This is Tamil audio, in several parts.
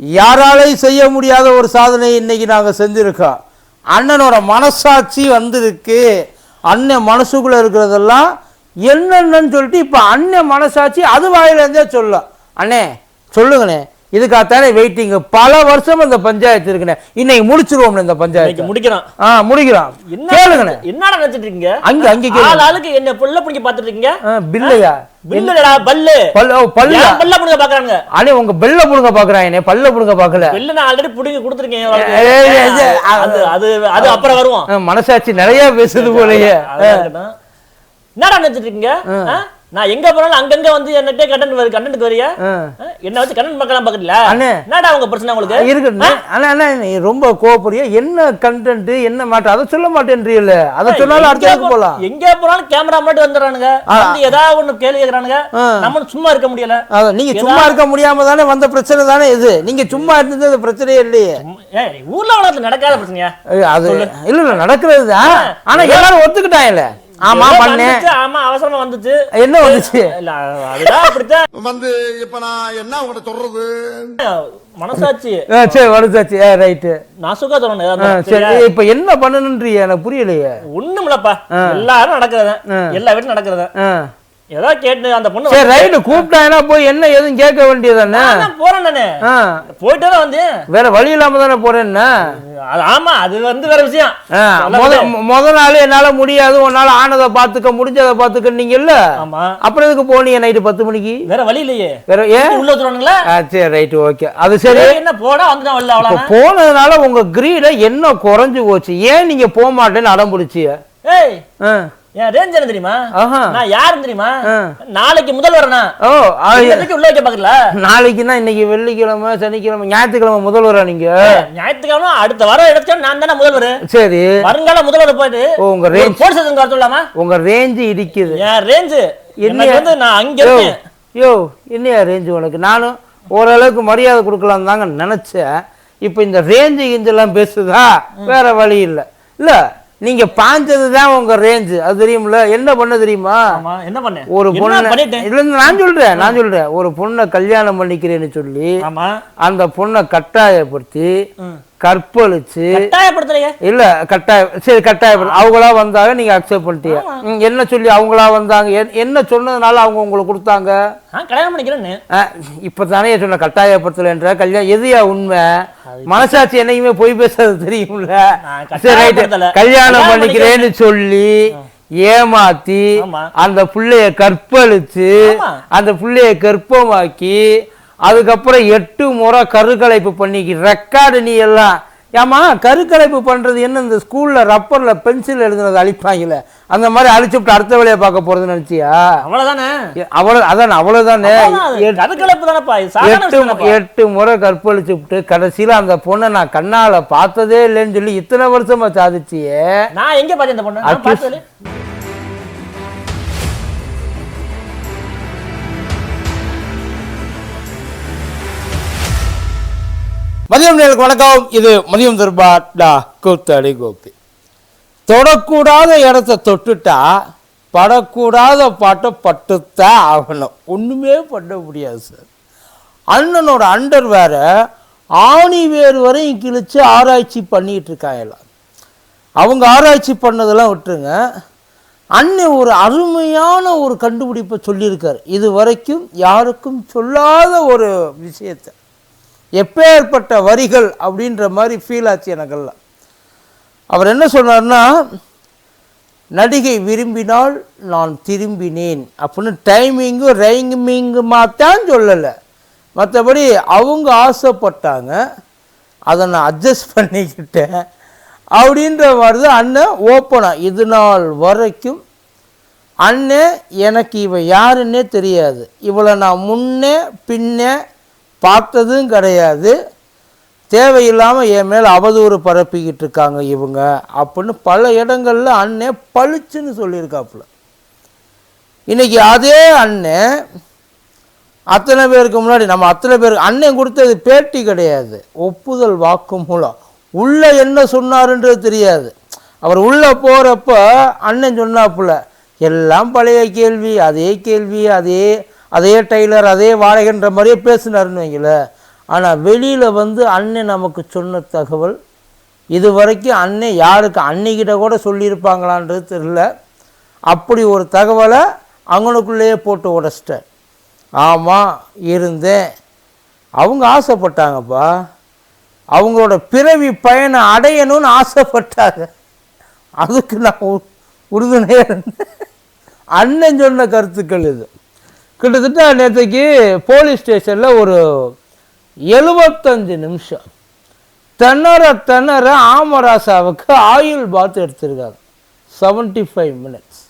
யாராலையும் செய்ய முடியாத ஒரு சாதனையை இன்னைக்கு நாங்கள் செஞ்சுருக்கோம். அண்ணனோட மனசாட்சி வந்திருக்கு. அண்ணன் மனசுக்குள்ளே இருக்கிறதெல்லாம் என்னென்னு சொல்லிட்டு இப்போ அண்ணன் மனசாட்சி அது வாயிலேருந்தே சொல்லும். அண்ணே சொல்லுங்கண்ணே இதுக்காகத்தானே வெயிட்டிங் பல வருஷம் இந்த பஞ்சாயத்து இருக்குண்ணே இன்னைக்கு முடிச்சிருவோம் இந்த பஞ்சாயத்து. முடிக்கிறான். ஆ முடிக்கிறோம் என்ன கேளுங்கண்ணே. என்னடா நினைச்சிட்டு இருக்கீங்க? அங்க அங்க கேளு ஆள் ஆளுக்கு என்ன புள்ள பிடிக்க பாத்துட்டு இருக்கீங்க? பில்லையா பில்லுடா பல்லு. பல்ல. பல்ல பல்ல புடுங்க பாக்குறாங்க? அண்ணே உங்க பெல்ல புடுங்க பாக்குறாங்க பல்ல புடுங்க பாக்கல. பில்லு நான் ஆல்ரெடி புடிங்க கொடுத்துருக்கேன் அது அது அது அப்புறம் வருவோம். மனசாட்சி நிறைய பேசுது போலயே. என்னடா நினைச்சிட்டு இருக்கீங்க? நான் எங்க போனாலும் அங்கங்க வந்து என்னட்டே கண்டென்ட் வரு கண்டென்ட் வரியா? என்ன வச்சு கண்டென்ட் பார்க்கலாம் அண்ணே. என்னடா உங்க பிரச்சனை உங்களுக்கு? இருக்கட்டும் அண்ணா அண்ணா நீ ரொம்ப கோவப்படுறியா? என்ன கண்டென்ட் என்ன மேட்டர் அதை சொல்ல மாட்டேன்றீல்ல அதை சொன்னாலும் போ- போலாம் எங்க போனாலும் கேமரா மட்டும் வந்துடுறானுங்க. வந்து ஏதாவது ஒண்ணு கேள்வி கேக்குறானுங்க. நம்ம சும்மா இருக்க முடியல. நீங்க சும்மா இருக்க முடியாம தானே வந்த பிரச்சனை தானே இது? நீங்க சும்மா இருந்தது அது பிரச்சனையே இல்லையே. ஊர்ல நடக்காத பிரச்சனையா? அது இல்ல இல்ல நடக்கிறது தான். ஆனா எல்லாரும் ஒத்துக்கிட்டாங்கல்ல. ஆமா பண்ணேன். ஆமா அவசரமா வந்துச்சு. என்ன வந்துச்சு? இல்ல அதுதான் அப்படித்தான். வந்து இப்ப நான் என்ன உங்கள்கிட்ட சொல்றது? மனசாட்சி. சரி வருதாச்சு ரைட்டு. நான் சுகா சொல்லணும். சரி? இப்ப என்ன பண்ணணும்ன்றிய எனக்கு புரியலையே. ஒண்ணுமில்லப்பா. எல்லாரும் நடக்கிறத. எல்லா வீட்டும் நடக்கிறத. ஏதோ கேட்டு அந்த பொண்ணு சரி ரைட்டு கூப்பிட்டாங்கன்னா போய் என்ன ஏதும் கேட்க வேண்டியதானே போறேன் நானு. போயிட்டு தான் வந்தேன். வேற வழி இல்லாம தானே போறேன்னா? அது ஆமா அது வந்து வேற விஷயம். முத நாள் என்னால முடியாது உன்னால ஆனதை பாத்துக்க முடிஞ்சதை பாத்துக்கன்னீங்கல்ல ஆமா. அப்புறம் எதுக்கு போனீங்க நைட்டு பத்து மணிக்கு? வேற வழி இல்லையே. வேற ஏன் உள்ள வச்சுருவானுங்களா? சரி ரைட்டு ஓகே அது சரி. என்ன போடா? வந்துட்டான் வரல அவ்வளவு போனதுனால உங்க கிரீட என்ன குறைஞ்சு போச்சு? ஏன் நீங்க போக மாட்டேன்னு அடம் பிடிச்சிய? ஏய் ஆ. என் ரேஞ்ச் என்ன தெரியுமா. நான் யாருன்னு தெரியுமா. நாளைக்கு முதல் வரனா ஓ ஆ, உள்ள வைக்க பாக்கல நாளைக்குன்னா இன்னைக்கு வெள்ளிக்கிழமை சனிக்கிழமை ஞாயிற்றுக்கிழமை முதல்வரா நீங்க? ஞாயிற்றுக்கிழமை அடுத்த வாரம் எடுத்தா நான் தானே முதல்வர்? சரி. வருங்கால முதல்வர் போயிட்டு உங்க ரேஞ்ச் போலீஸ் ஸ்டேஷன் வர சொல்லாமா? உங்க ரேஞ்சு இடிக்குது. என் ரேஞ்சு என்ன? வந்து நான் அங்க இருக்கேன். யோ என்னையா ரேஞ்சு உனக்கு? நானும் ஓரளவுக்கு மரியாதை கொடுக்கலாம் தாங்க நினைச்சேன். இப்போ இந்த ரேஞ்சு கிஞ்செல்லாம் பேசுதா? வேற வழி இல்லை. இல்லை நீங்க பாஞ்சது தான் உங்க ரேஞ்சு அது தெரியும்ல? என்ன பண்ண தெரியுமா? என்ன பண்ணேன் ஒரு பொண்ணை இருந்து நான் சொல்றேன் நான் சொல்றேன். ஒரு பொண்ணை கல்யாணம் பண்ணிக்கிறேன்னு சொல்லி அந்த பொண்ணை கட்டாயப்படுத்தி. கற்பழிச்சு கட்டாயப்படுத்தலையே. இல்ல கட்டாயம் சரி கட்டாயப்படுத்தி அவங்களா வந்தாங்க நீங்க அக்செப்ட் பண்ணிட்டீங்க. என்ன சொல்லி அவங்களா வந்தாங்க? என்- என்ன சொன்னதுனால அவங்க உங்களுக்கு கொடுத்தாங்க? கல்யாணம் பண்ணிக்கிறேன்னு. இப்ப தானே சொன்ன கட்டாயப்படுத்தலைன்ற கல்யாணம் எதுயா உண்மை? மனசாட்சி என்னைக்குமே பொய் பேசுறது தெரியும்ல? சரி ரைட்டு. கல்யாணம் பண்ணிக்கிறேன்னு சொல்லி ஏமாத்தி. அந்த புள்ளைய கற்பழிச்சு. அந்த புள்ளைய கர்ப்பமாக்கி அதுக்கப்புறம் எட்டு முறை கருக்கலைப்பு பண்ணிக்கி ரெக்கார்டு நீ எல்லாம் ஏமா கருக்கலைப்பு பண்றது என்ன? இந்த ஸ்கூல்ல ரப்பர்ல பென்சில் எழுதுனது அழிப்பாங்கல்ல அந்த மாதிரி அழிச்சுட்டு அடுத்த வேலையை பார்க்க போறதுன்னு நினைச்சியா? அவ்வளவுதானே? அவ்வளவு அதான் அது. எட்டு- எட்டு முறை கற்பழிச்சு விட்டு கடைசியில அந்த பொண்ணை நான் கண்ணால பார்த்ததே இல்லைன்னு சொல்லி இத்தனை வருஷமா சாதிச்சியே. நான் எங்க பார்த்தேன் இந்த பொண்ணு? மதியம் நேருக்கு வணக்கம். இது மதியம் தர்பா டா கோபி. தொடக்கூடாத இடத்த தொட்டுட்டா படக்கூடாத பாட்டை பட்டுத்தான் ஆகணும். ஒன்றுமே பண்ண முடியாது சார். அண்ணனோட அண்டர் வேற ஆணி வேறு வரையும் கிழிச்சு ஆராய்ச்சி பண்ணிட்டு இருக்காங்களாம் அவங்க ஆராய்ச்சி பண்ணதெல்லாம் விட்டுருங்க. அண்ணன் ஒரு அருமையான ஒரு கண்டுபிடிப்பை சொல்லியிருக்கார். இது வரைக்கும் யாருக்கும் சொல்லாத ஒரு விஷயத்தை. எப்பேற்பட்ட வரிகள் அப்படின்ற மாதிரி ஃபீல் ஆச்சு எனக்கெல்லாம். அவர் என்ன சொன்னார்னா நடிகை விரும்பினால் நான் திரும்பினேன் அப்படின்னு டைமிங்கும் ரைமிங்குமா தான் சொல்லலை. மற்றபடி அவங்க ஆசைப்பட்டாங்க. அதை நான் அட்ஜஸ்ட் பண்ணிக்கிட்டேன் அப்படின்ற மாதிரி தான் அண்ணன் ஓப்பனாக இது நாள் வரைக்கும். அண்ணன் எனக்கு இவன் யாருன்னே தெரியாது. இவளை நான் முன்னே பின்னே பார்த்ததும் கிடையாது. தேவையில்லாமல் என் மேலே அவதூறு பரப்பிக்கிட்டு இருக்காங்க இவங்க அப்படின்னு பல இடங்களில் அண்ணே பளிச்சுன்னு சொல்லியிருக்காப்புல. இன்றைக்கி அதே அண்ணன் அத்தனை பேருக்கு முன்னாடி நம்ம அத்தனை பேருக்கு அண்ணன் கொடுத்தது பேட்டி கிடையாது. ஒப்புதல் வாக்கு மூலம். உள்ளே என்ன சொன்னாருன்றது தெரியாது. அவர் உள்ளே போகிறப்ப அண்ணன் சொன்னாப்புல எல்லாம் பழைய கேள்வி அதே கேள்வி அதே அதே டெய்லர் அதே வாடகைன்ற மாதிரியே பேசினாருன்னு வைங்கள. ஆனால் வெளியில் வந்து அண்ணன் நமக்கு சொன்ன தகவல் இது வரைக்கும் அண்ணன் யாருக்கு அன்னைக்கிட்ட கூட சொல்லியிருப்பாங்களான்றது தெரில அப்படி ஒரு தகவலை அவங்களுக்குள்ளேயே போட்டு உடச்சிட்டேன். ஆமாம் இருந்தேன். அவங்க ஆசைப்பட்டாங்கப்பா. அவங்களோட பிறவி பயனை அடையணும்னு ஆசைப்பட்டாங்க. அதுக்கு நான் உறுதுணையாக இருந்தேன். அண்ணன் சொன்ன கருத்துக்கள் இது. கிட்டத்தட்ட நேற்றுக்கு போலீஸ் ஸ்டேஷனில் ஒரு எழுபத்தஞ்சு நிமிஷம். திணற திணற ஆமராசாவுக்கு ஆயுள் பாத் எடுத்திருக்காங்க. செவன்ட்டி ஃபைவ் மினிட்ஸ்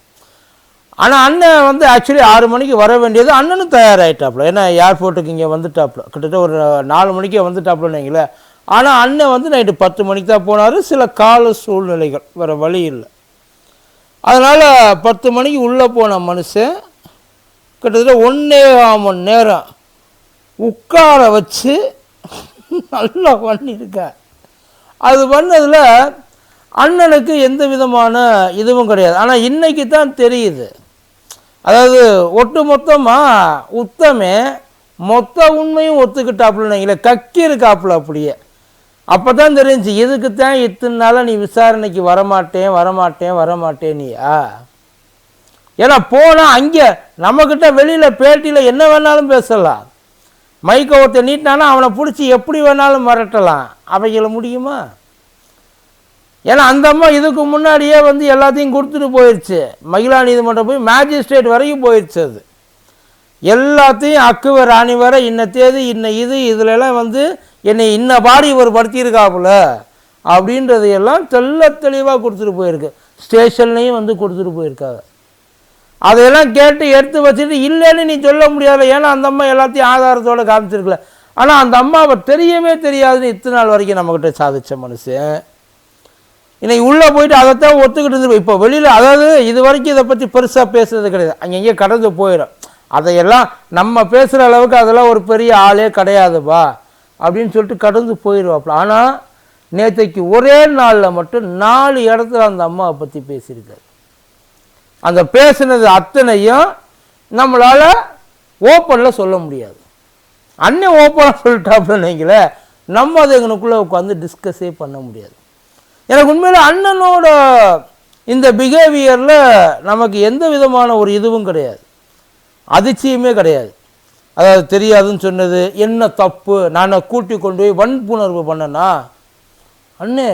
ஆனால் அண்ணன் வந்து ஆக்சுவலி ஆறு மணிக்கு வர வேண்டியது அண்ணனும் தயாராகிட்டாப்புல ஏன்னா ஏர்போர்ட்டுக்கு இங்கே வந்துட்டாப்புல கிட்டத்தட்ட ஒரு நாலு மணிக்கே வந்துட்டாப்புலன்னு வைங்களேன். ஆனால் அண்ணன் வந்து நைட்டு பத்து மணிக்கு தான் போனார். சில கால சூழ்நிலைகள் வேறு வழி இல்லை. அதனால் பத்து மணிக்கு உள்ளே போன மனுஷன் கிட்டத்தட்ட ஒன்றே மணி நேரம் உட்கார வச்சு நல்லா பண்ணியிருக்கேன் அது பண்ணதில் அண்ணனுக்கு எந்த விதமான இதுவும் கிடையாது. ஆனால் இன்னைக்கு தான் தெரியுது. அதாவது ஒட்டு மொத்தமாக உத்தமே மொத்த உண்மையும் ஒத்துக்கிட்டாப்புல வைங்களேன் கக்கி இருக்காப்புல அப்படியே. அப்போ தான் தெரிஞ்சு இதுக்கு தான் இத்தனை நாளாக நீ விசாரணைக்கு வரமாட்டேன் வரமாட்டேன் வரமாட்டேனியா ஏன்னா போனால் அங்கே நம்மக்கிட்ட வெளியில் பேட்டியில் என்ன வேணாலும் பேசலாம். மைக்கை ஒருத்தர் நீட்டினானா அவனை பிடிச்சி எப்படி வேணாலும் மிரட்டலாம். அவைகளை முடியுமா? ஏன்னா அந்த அம்மா இதுக்கு முன்னாடியே வந்து எல்லாத்தையும் கொடுத்துட்டு போயிடுச்சு மகிழா நீதிமன்றம் போய் மேஜிஸ்ட்ரேட் வரைக்கும் போயிடுச்சு அது. எல்லாத்தையும் அக்குவ ராணி வர இன்ன தேதி இன்ன இது இதுலெல்லாம் வந்து என்னை இன்ன பாடி இவர் படுத்தியிருக்காப்புல அப்படின்றதையெல்லாம் தெள்ள தெளிவாக கொடுத்துட்டு போயிருக்கு. ஸ்டேஷன்லேயும் வந்து கொடுத்துட்டு போயிருக்காங்க. அதையெல்லாம் கேட்டு எடுத்து வச்சுட்டு இல்லைன்னு நீ சொல்ல முடியாது. ஏன்னா அந்த அம்மா எல்லாத்தையும் ஆதாரத்தோடு காமிச்சிருக்கல. ஆனால் அந்த அம்மாவை தெரியவே தெரியாதுன்னு இத்தனை நாள் வரைக்கும் நம்மக்கிட்ட சாதித்த மனுஷன். இன்னைக்கு உள்ளே போயிட்டு அதைத்தான் ஒத்துக்கிட்டு இருந்து. இப்போ வெளியில் அதாவது இது வரைக்கும் இதை பற்றி பெருசாக பேசுறது கிடையாது. அங்கங்கே கடந்து போயிடும். அதையெல்லாம் நம்ம பேசுகிற அளவுக்கு அதெல்லாம் ஒரு பெரிய ஆளே கிடையாதுப்பா அப்படின்னு சொல்லிட்டு கடந்து போயிடுவாப்புல ஆனால் நேற்றைக்கு ஒரே நாளில் மட்டும் நாலு இடத்துல அந்த அம்மாவை பற்றி பேசியிருக்காரு. அந்த பேசினது அத்தனையும் நம்மளால் ஓப்பனில் சொல்ல முடியாது. அண்ணன் ஓப்பனாக சொல்லிட்டாப்புல நீங்களே நம்ம அதை எங்களுக்குள்ளே உட்காந்து டிஸ்கஸே பண்ண முடியாது. எனக்கு உண்மையில் அண்ணனோட இந்த பிஹேவியரில் நமக்கு எந்த விதமான ஒரு இதுவும் கிடையாது. அதிர்ச்சியுமே கிடையாது. அதாவது தெரியாதுன்னு சொன்னது என்ன தப்பு நான் கூட்டி கொண்டு போய் வன்புணர்வு பண்ணனா? அண்ணே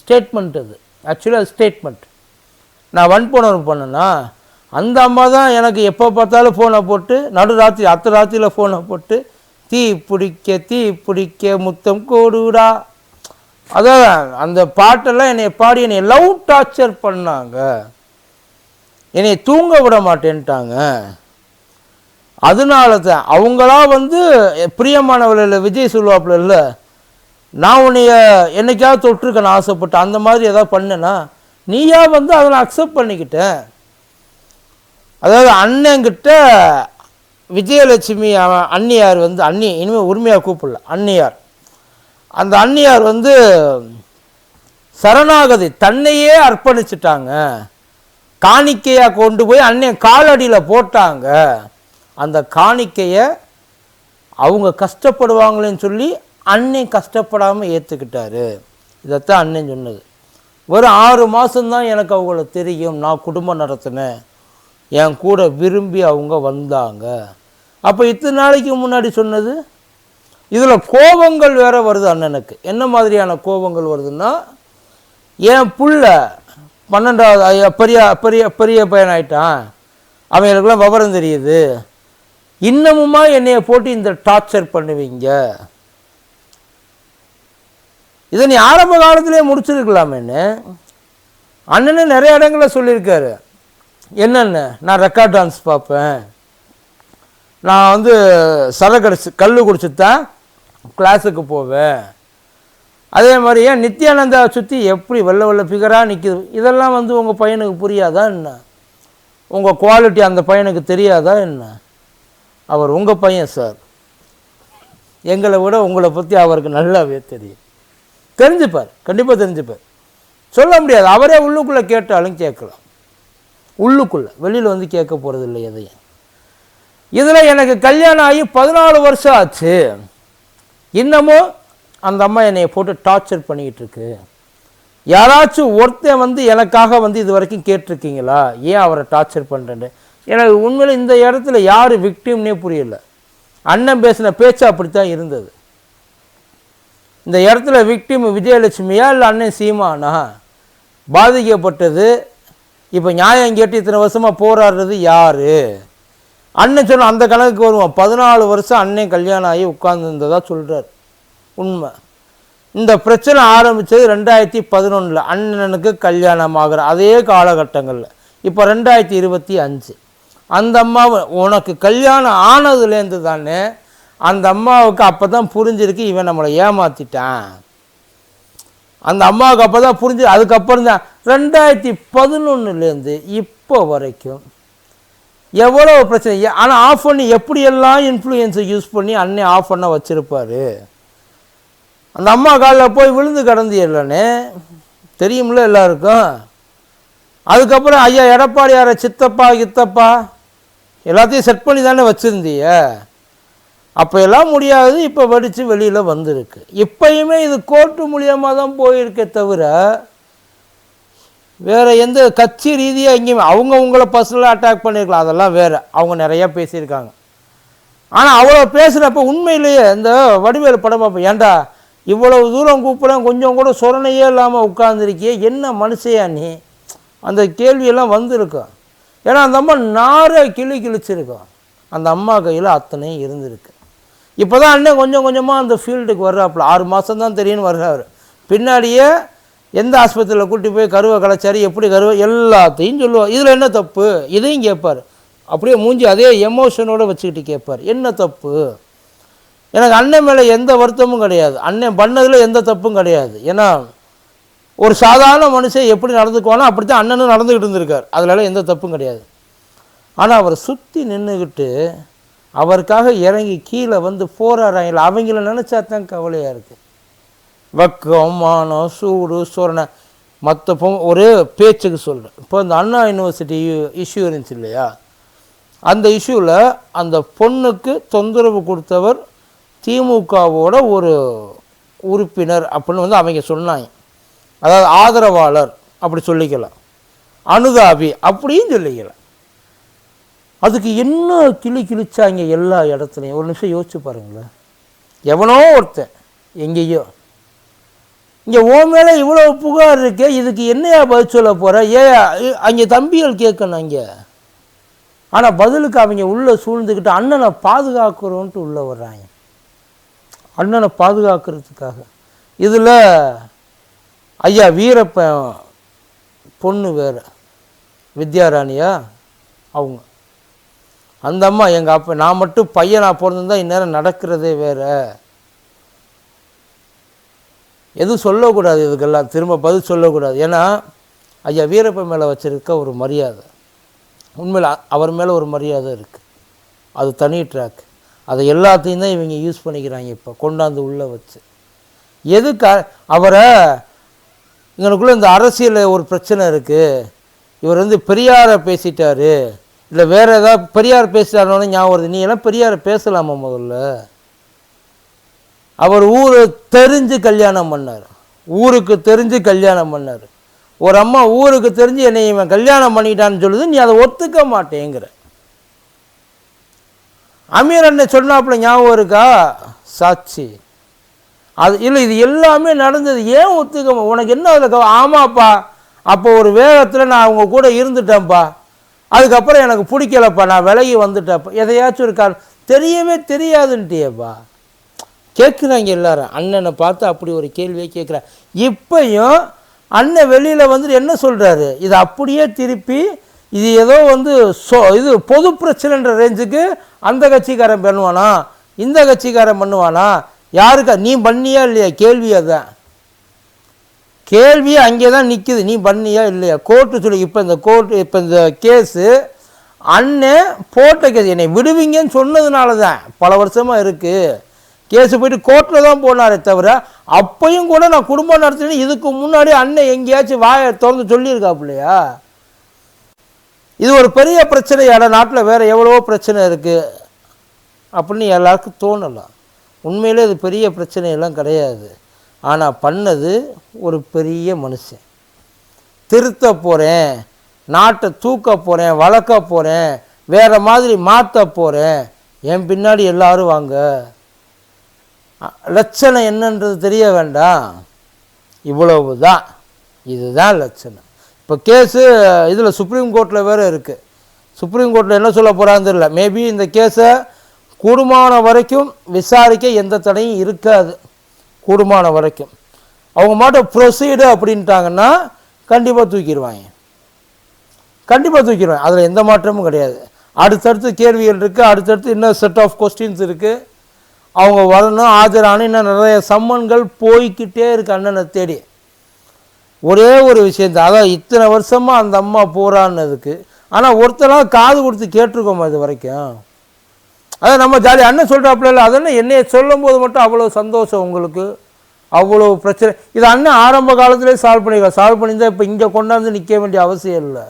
ஸ்டேட்மெண்ட் அது. ஆக்சுவலாக ஸ்டேட்மெண்ட் நான் வன்புணர்வு பண்ணேன்னா அந்த அம்மா தான் எனக்கு எப்போ பார்த்தாலும் ஃபோனை போட்டு நடு ராத்திரி அத்த ராத்திரியில் ஃபோனை போட்டு தீ பிடிக்க தீ பிடிக்க முத்தம் கோடுடா. அதான் அந்த பாட்டெல்லாம் என்னை பாடி என்னை லவ் டார்ச்சர் பண்ணாங்க. என்னை தூங்க விட மாட்டேன்ட்டாங்க. அதனால தான் அவங்களா வந்து பிரியமானவர்கள் விஜய் சொல்லுவாப்புல இல்லை நான் உன்னைய என்னைக்காவது தொட்டிருக்கேன்னு ஆசைப்பட்டு அந்த மாதிரி எதாவது பண்ணேன்னா நீயா வந்து அதை நான் அக்செப்ட் பண்ணிக்கிட்டேன் அதாவது அண்ணங்கிட்ட விஜயலட்சுமி அண்ணியார் வந்து அண்ணி இனிமேல் உரிமையாக கூப்பிடல அண்ணியார் அந்த அண்ணியார் வந்து சரணாகதி தன்னையே அர்ப்பணிச்சிட்டாங்க. காணிக்கையாக கொண்டு போய் அண்ணன் காலடியில் போட்டாங்க. அந்த காணிக்கையை அவங்க கஷ்டப்படுவாங்களேன்னு சொல்லி அண்ணன் கஷ்டப்படாமல் ஏற்றுக்கிட்டாரு இதைத்தான் அண்ணன் சொன்னது. ஒரு ஆறு மாதம்தான் எனக்கு அவங்கள தெரியும். நான் குடும்பம் நடத்தினேன். என் கூட விரும்பி அவங்க வந்தாங்க. அப்போ இத்தனை நாளைக்கு முன்னாடி சொன்னது? இதில் கோபங்கள் வேறு வருது அண்ணனுக்கு. என்ன மாதிரியான கோபங்கள் வருதுன்னா என் புள்ள பன்னெண்டாவது பெரிய பெரிய பெரிய பையனாயிட்டான். அவங்களுக்குலாம் விவரம் தெரியுது. இன்னமுமா என்னைய போட்டு இந்த டார்ச்சர் பண்ணுவீங்க? இதை நீ ஆரம்ப காலத்திலே முடிச்சிருக்கலாமேன்னு அண்ணனே நிறைய இடங்களில் சொல்லியிருக்காரு. என்னென்ன? நான் ரெக்கார்ட் டான்ஸ் பார்ப்பேன். நான் வந்து சர கடிச்சு கல் குடிச்சு தான் கிளாஸுக்கு போவேன். அதே மாதிரி ஏன் நித்யானந்தா சுற்றி எப்படி வெள்ளை வெள்ளை ஃபிகராக நிற்கிது இதெல்லாம் வந்து உங்கள் பையனுக்கு புரியாதா என்ன? உங்கள் குவாலிட்டி அந்த பையனுக்கு தெரியாதா என்ன? அவர் உங்கள் பையன் சார் எங்களை விட உங்களை பற்றி அவருக்கு நல்லாவே தெரியும். தெரிஞ்சுப்பார் கண்டிப்பாக தெரிஞ்சுப்பார். சொல்ல முடியாது அவரே உள்ளுக்குள்ளே கேட்டாலும் கேட்கலாம். உள்ளுக்குள்ளே வெளியில் வந்து கேட்க போகிறது இல்லை எதையும். இதில் எனக்கு கல்யாணம் ஆகி பதினாலு வருஷம் ஆச்சு. இன்னமும் அந்த அம்மா என்னை போட்டு டார்ச்சர் பண்ணிக்கிட்டு இருக்கு யாராச்சும் ஒருத்தன் வந்து எனக்காக வந்து இது வரைக்கும் கேட்டிருக்கீங்களா? ஏன் அவரை டார்ச்சர் பண்ணுறேன்னு எனக்கு உண்மையில் இந்த இடத்துல யார் விக்டிம்னே புரியல. அண்ணன் பேசின பேச்சு அப்படித்தான் இருந்தது. இந்த இடத்துல விக்டிம் விஜயலட்சுமியா இல்லை அண்ணன் சீமானா? பாதிக்கப்பட்டது. இப்போ நியாயம் கேட்டு இத்தனை வருஷமாக போராடுறது யார்? அண்ணன் சொன்ன அந்த கணக்குக்கு வருவோம். பதினாலு வருஷம் அண்ணன் கல்யாணம் ஆகி உட்கார்ந்துருந்ததாக சொல்கிறார் உண்மை. இந்த பிரச்சனை ஆரம்பித்தது ரெண்டாயிரத்தி பதினொன்றில் அண்ணனுக்கு கல்யாணம் ஆகிற அதே காலகட்டங்களில். இப்போ ரெண்டாயிரத்தி இருபத்தி அஞ்சு. அந்த அம்மாவை உனக்கு கல்யாணம் ஆனதுலேருந்து தானே அந்த அம்மாவுக்கு அப்போ தான் புரிஞ்சிருக்கு இவன் நம்மளை ஏமாற்றிட்டான் அந்த அம்மாவுக்கு அப்போ தான் புரிஞ்சு அதுக்கப்புறம் தான் ரெண்டாயிரத்தி பதினொன்றுலேருந்து இப்போ வரைக்கும் எவ்வளோ பிரச்சனை ஆனால் ஆஃப் பண்ணி எப்படியெல்லாம் இன்ஃப்ளூயன்ஸை யூஸ் பண்ணி அன்னை ஆஃப் பண்ண வச்சுருப்பாரு? அந்த அம்மா காலில் போய் விழுந்து கிடந்தியல்லனே தெரியும்ல எல்லாருக்கும். அதுக்கப்புறம் ஐயா எடப்பாடியார சித்தப்பா கித்தப்பா எல்லாத்தையும் செட் பண்ணி தானே வச்சுருந்திய அப்போ எல்லாம் முடியாது இப்போ வடித்து வெளியில் வந்திருக்கு. இப்பயுமே இது கோர்ட்டு மூலியமாக தான் போயிருக்கே தவிர வேறு எந்த கட்சி ரீதியாக எங்கேயுமே அவங்க உங்களை பர்சனலாக அட்டாக் பண்ணியிருக்கலாம் அதெல்லாம் வேற. அவங்க நிறையா பேசியிருக்காங்க. ஆனால் அவ்வளோ பேசுகிறப்ப உண்மையிலேயே இந்த வடிவேலு படம் பார்ப்போம் ஏன்டா இவ்வளவு தூரம் கூப்பிடலாம் கொஞ்சம் கூட சொரணையே இல்லாமல் உட்காந்துருக்கியே என்ன மனுஷையா நீ? அந்த கேள்வியெல்லாம் வந்திருக்கும் ஏன்னா அந்த அம்மா நாரை கிளி கிழிச்சிருக்கும் அந்த அம்மா கையில் அத்தனையும் இருந்திருக்கு. இப்போ தான் அண்ணன் கொஞ்சம் கொஞ்சமாக அந்த ஃபீல்டுக்கு வர்றாப்புல. ஆறு மாதம் தான் தெரியும்னு வர்றாரு. பின்னாடியே எந்த ஆஸ்பத்திரியில் கூட்டி போய் கருவை கலைச்சாரு எப்படி கருவை எல்லாத்தையும் சொல்லுவார். இதில் என்ன தப்பு? இதையும் கேட்பார். அப்படியே மூஞ்சி அதே எமோஷனோட வச்சுக்கிட்டு கேட்பார். என்ன தப்பு? எனக்கு அண்ணன் மேலே எந்த வருத்தமும் கிடையாது. அண்ணன் பண்ணதில் எந்த தப்பும் கிடையாது. ஏன்னா ஒரு சாதாரண மனுஷன் எப்படி நடந்துக்குவானோ அப்படி தான் அண்ணனும் நடந்துக்கிட்டு இருந்திருக்கார். அதிலலாம் எந்த தப்பும் கிடையாது. ஆனால் அவரை சுற்றி நின்றுக்கிட்டு அவருக்காக இறங்கி கீழே வந்து போராடுறாங்கள அவங்கள நினச்சா தான் கவலையாக இருக்குது வெக்கம் மானம் சூடு சொரணை மற்ற பொ ஒரே பேச்சுக்கு சொல்கிறேன் இப்போ இந்த அண்ணா யூனிவர்சிட்டி இஷ்யூ இருந்துச்சு இல்லையா? அந்த இஷ்யூவில் அந்த பொண்ணுக்கு தொந்தரவு கொடுத்தவர் திமுகவோட ஒரு உறுப்பினர் அப்படின்னு வந்து அவங்க சொன்னாங்க. அதாவது ஆதரவாளர் அப்படி சொல்லிக்கலாம். அனுதாபி அப்படின்னு சொல்லிக்கலாம். அதுக்கு என்ன கிளி கிழிச்சாங்க எல்லா இடத்துலையும்? ஒரு நிமிஷம் யோசிச்சு பாருங்களேன். எவனோ ஒருத்தன் எங்கேயோ. இங்கே ஓ மேலே இவ்வளோ புகார் இருக்கே இதுக்கு என்னையா பதில் சொல்ல போகிற ஏ அங்கே தம்பிகள் கேட்கணும் அங்கே. ஆனால் பதிலுக்கு அவங்க உள்ளே சூழ்ந்துக்கிட்டு அண்ணனை பாதுகாக்கிறோன்ட்டு உள்ளே வர்றாங்க. அண்ணனை பாதுகாக்கிறதுக்காக. இதில் ஐயா வீரப்பன் பொண்ணு வேறு வித்யாராணியா? அவங்க. அந்த அம்மா எங்கள் அப்பா நான் மட்டும் பையனாக பிறந்திருந்தா இந்நேரம் நடக்கிறதே வேற. எதுவும் சொல்லக்கூடாது இதுக்கெல்லாம் திரும்ப பதில் சொல்லக்கூடாது. ஏன்னா ஐயா வீரப்பன் மேலே வச்சிருக்க ஒரு மரியாதை. உண்மையில் அவர் மேலே ஒரு மரியாதை இருக்குது அது தனி ட்ராக் அதை எல்லாத்தையும் தான் இவங்க யூஸ் பண்ணிக்கிறாங்க இப்போ கொண்டாந்து உள்ளே வச்சு. எதுக்கு அவரை இவனுக்குள்ளே இந்த அரசியலில் ஒரு பிரச்சனை இருக்குது இவர் வந்து பெரியாரை பேசிட்டாரு. இல்லை வேறு ஏதாவது பெரியார் பேசிட்டாருன்னு ஞாபகம் வருது. நீ எல்லாம் பெரியாரை பேசலாமா முதல்ல? அவர் ஊர் தெரிஞ்சு கல்யாணம் பண்ணார். ஊருக்கு தெரிஞ்சு கல்யாணம் பண்ணார். ஒரு அம்மா ஊருக்கு தெரிஞ்சு என்னை இவன் கல்யாணம் பண்ணிட்டான்னு சொல்லுது நீ அதை ஒத்துக்க மாட்டேங்கிற. அமீர் அண்ணன் சொன்னாப்புல ஞாபகம் இருக்கா? சாட்சி. அது இல்லை இது எல்லாமே நடந்தது. ஏன் ஒத்துக்க உனக்கு என்ன அதில் ஆமாப்பா அப்போ ஒரு வேகத்தில் நான் அவங்க கூட இருந்துட்டேன்ப்பா. அதுக்கப்புறம் எனக்கு பிடிக்கலப்பா நான் விலகி வந்துட்டேன்ப்பா. எதையாச்சும் இருக்கா? தெரியவே தெரியாதுன்ட்டியேப்பா. கேட்குறாங்க எல்லாரும். அண்ணனை பார்த்து அப்படி ஒரு கேள்வியை கேட்குறாங்க இப்பையும் அண்ணன் வெளியில் வந்துட்டு என்ன சொல்கிறாரு இது அப்படியே திருப்பி இது ஏதோ வந்து சொ இது பொது பிரச்சனைன்ற ரேஞ்சுக்கு அந்த கட்சிக்காரன் பண்ணுவானா? இந்த கட்சிக்காரன் பண்ணுவானா? யாருக்கா? நீ பண்ணியா இல்லையா? கேள்வி அதான். கேள்வியே அங்கே தான் நிற்குது நீ பண்ணியா இல்லையா? கோர்ட்டு சொல்லி இப்போ இந்த கோர்ட்டு இப்போ இந்த கேஸு அண்ணன் போட்ட கேஸ் என்னை விடுவீங்கன்னு சொன்னதுனால தான் பல வருஷமாக இருக்குது கேஸு போயிட்டு கோர்ட்டில் தான் போனாரே தவிர அப்பையும் கூட நான் குடும்பம் நடத்தினேன் இதுக்கு முன்னாடி அண்ணன் எங்கேயாச்சும் வாயை திறந்து சொல்லியிருக்காப்புலையா? இது ஒரு பெரிய பிரச்சனையாட நாட்டில் வேறு எவ்வளவோ பிரச்சனை இருக்குது அப்படின்னு எல்லாருக்கும் தோணலாம். உண்மையிலே அது பெரிய பிரச்சனையெல்லாம் கிடையாது. ஆனால் பண்ணது ஒரு பெரிய மனுஷன். திருத்த போகிறேன் நாட்டை தூக்க போகிறேன் வளர்க்க போகிறேன் வேறு மாதிரி மாற்ற போகிறேன் என் பின்னாடி எல்லாரும் வாங்க. லட்சணம் என்னன்றது தெரிய வேண்டாம். இவ்வளவு தான் இதுதான் லட்சணம். இப்போ கேஸு இதில் சுப்ரீம் கோர்ட்டில் வேறு இருக்குது சுப்ரீம் கோர்ட்டில் என்ன சொல்ல போகிறான்னு தெரியல. மேபி இந்த கேஸை கூடுமான வரைக்கும் விசாரிக்க எந்த தடையும் இருக்காது. கூடுமான வரைக்கும். அவங்க மாட்ட ப்ரொசீடு அப்படின்ட்டாங்கன்னா கண்டிப்பாக தூக்கிடுவாங்க. கண்டிப்பாக தூக்கிடுவாங்க. அதில் எந்த மாற்றமும் கிடையாது. அடுத்தடுத்து கேள்விகள் இருக்குது அடுத்தடுத்து இன்னும் செட் ஆஃப் கொஸ்டின்ஸ் இருக்குது அவங்க வரணும் ஆஜரானு இன்னும் நிறைய சம்மன்கள் போய்க்கிட்டே இருக்குது அண்ணனை தேடி. ஒரே ஒரு விஷயந்தான் அதான் இத்தனை வருஷமாக அந்த அம்மா போராடினதுக்கு. ஆனால் ஒருத்தராக காது கொடுத்து கேட்டிருக்கோமா இது வரைக்கும்? அதான் நம்ம ஜாலி. அண்ணன் சொல்கிறாப்புல இல்லை அதென்ன என்னைய சொல்லும் போது மட்டும் அவ்வளோ சந்தோஷம் உங்களுக்கு. அவ்வளோ பிரச்சனை. இது அண்ணன் ஆரம்ப காலத்திலே சால்வ் பண்ணிக்கலாம் சால்வ் பண்ணியிருந்தால் இப்போ இங்கே கொண்டாந்து நிற்க வேண்டிய அவசியம் இல்லை.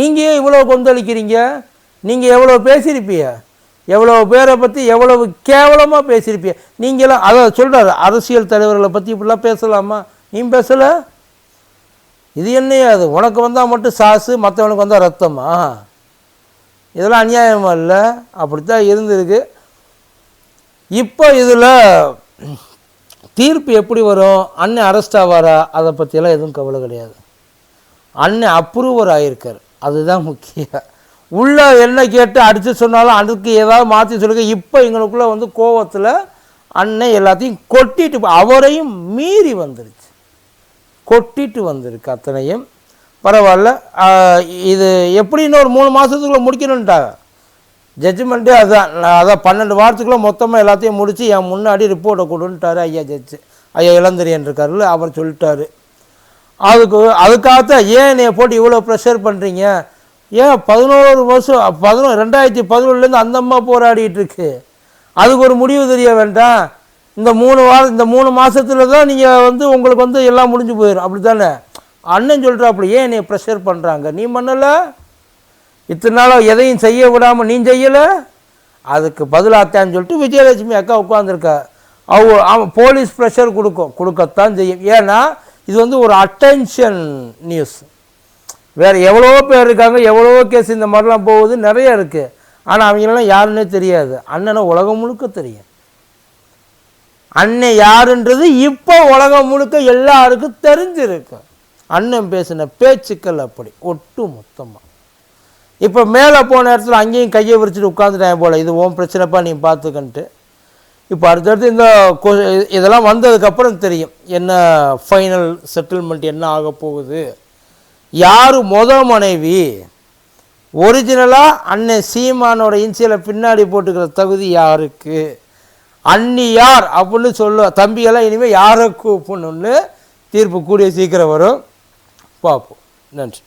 நீங்கள் ஏன் இவ்வளோ கொந்தளிக்கிறீங்க? நீங்கள் எவ்வளோ பேசியிருப்பீங்க? எவ்வளோ பேரை பற்றி எவ்வளவு கேவலமாக பேசியிருப்பீங்க? நீங்களாம் அதை சொல்கிறாரு அரசியல் தலைவர்களை பற்றி இப்படிலாம் பேசலாமா? நீ பேசலை? இது என்னையா அது? உனக்கு வந்தால் மட்டும் சாசு மற்றவனுக்கு வந்தால் ரத்தமா? இதெல்லாம் அநியாயமாக இல்லை அப்படித்தான் இருந்திருக்கு. இப்போ இதில் தீர்ப்பு எப்படி வரும்? அண்ணன் அரெஸ்ட் ஆவாரா? அதை பற்றியெல்லாம் எதுவும் கவலை கிடையாது. அண்ணன் அப்ரூவர் ஆகியிருக்கார் அதுதான் முக்கியம். உள்ளே என்ன கேட்டு அடித்து சொன்னாலும் அதுக்கு ஏதாவது மாற்றி சொல்லுங்க. இப்போ எங்களுக்குள்ளே வந்து கோவத்தில் அண்ணன் எல்லாத்தையும் கொட்டிட்டு அவரையும் மீறி வந்துருச்சு. கொட்டிட்டு வந்திருக்கு அத்தனையும். பரவாயில்ல. இது எப்படின்னு ஒரு மூணு மாதத்துக்குள்ளே முடிக்கணுன்ட்டாங்க ஜட்ஜ்மெண்ட்டே அதான். நான் அதான் பன்னெண்டு வாரத்துக்குள்ளே மொத்தமாக எல்லாத்தையும் முடித்து என் முன்னாடி ரிப்போர்ட்டை கொடுன்ட்டார் ஐயா ஜட்ஜு ஐயா இளந்திரியன் இருக்காருல்ல அவர் சொல்லிட்டாரு. அதுக்கு அதுக்காகத்தான் ஏன் என்னை போட்டு இவ்வளோ ப்ரெஷர் பண்ணுறீங்க ஏன் பதினோரு வருஷம் பதினோரு ரெண்டாயிரத்தி பதினொன்றுலேருந்து அந்த அம்மா போராடிட்டு இருக்கு. அதுக்கு ஒரு முடிவு தெரிய வேண்டாம். இந்த மூணு வாரம் இந்த மூணு மாதத்தில் தான் நீங்கள் வந்து உங்களுக்கு வந்து எல்லாம் முடிஞ்சு போயிடும் அப்படி தானே அண்ணன் சொல்கிறாப்புல ஏன் என்னைய ப்ரெஷர் பண்ணுறாங்க நீ பண்ணலை? இத்தனை நாளாக எதையும் செய்ய விடாமல் நீ செய்யலை? அதுக்கு பதிலாத்தான்னு சொல்லிட்டு விஜயலட்சுமி அக்கா உட்காந்துருக்கா அவ அவன் போலீஸ் ப்ரெஷர் கொடுக்கும். கொடுக்கத்தான் செய்யும். ஏன்னா இது வந்து ஒரு அட்டென்ஷன் நியூஸ் வேறு எவ்வளவோ பேர் இருக்காங்க எவ்வளவோ கேஸ் இந்த மாதிரிலாம் போகுது நிறைய இருக்குது ஆனால் அவங்களெல்லாம் யாருன்னே தெரியாது. அண்ணனை உலகம் முழுக்க தெரியும். அண்ணன் யாருன்றது இப்போ உலகம் முழுக்க எல்லாருக்கும் தெரிஞ்சிருக்கு. அண்ணன் பேசின பேச்சுக்கள் அப்படி ஒட்டு மொத்தமாக இப்போ மேலே போன இடத்துல அங்கேயும் கையை விரிச்சிட்டு உட்காந்துட்டேன் போல் இது உன் பிரச்சனைப்பா நீ பார்த்துக்கன்ட்டு. இப்போ அடுத்தடுத்து இந்த கொ- இதெல்லாம் வந்ததுக்கப்புறம் தெரியும் என்ன ஃபைனல் செட்டில்மெண்ட் என்ன ஆக போகுது. யார் மொத மனைவி? ஒரிஜினலாக அண்ணன் சீமானோட இன்சியலை பின்னாடி போட்டுக்கிற தகுதி யாருக்கு? அண்ணி யார்? அப்படின்னு சொல்லுவா தம்பியெல்லாம் இனிமேல் யாரை கூப்பிடணும்னு தீர்ப்பு கூடிய சீக்கிரம் வரும். பார்ப்போம் நன்றி.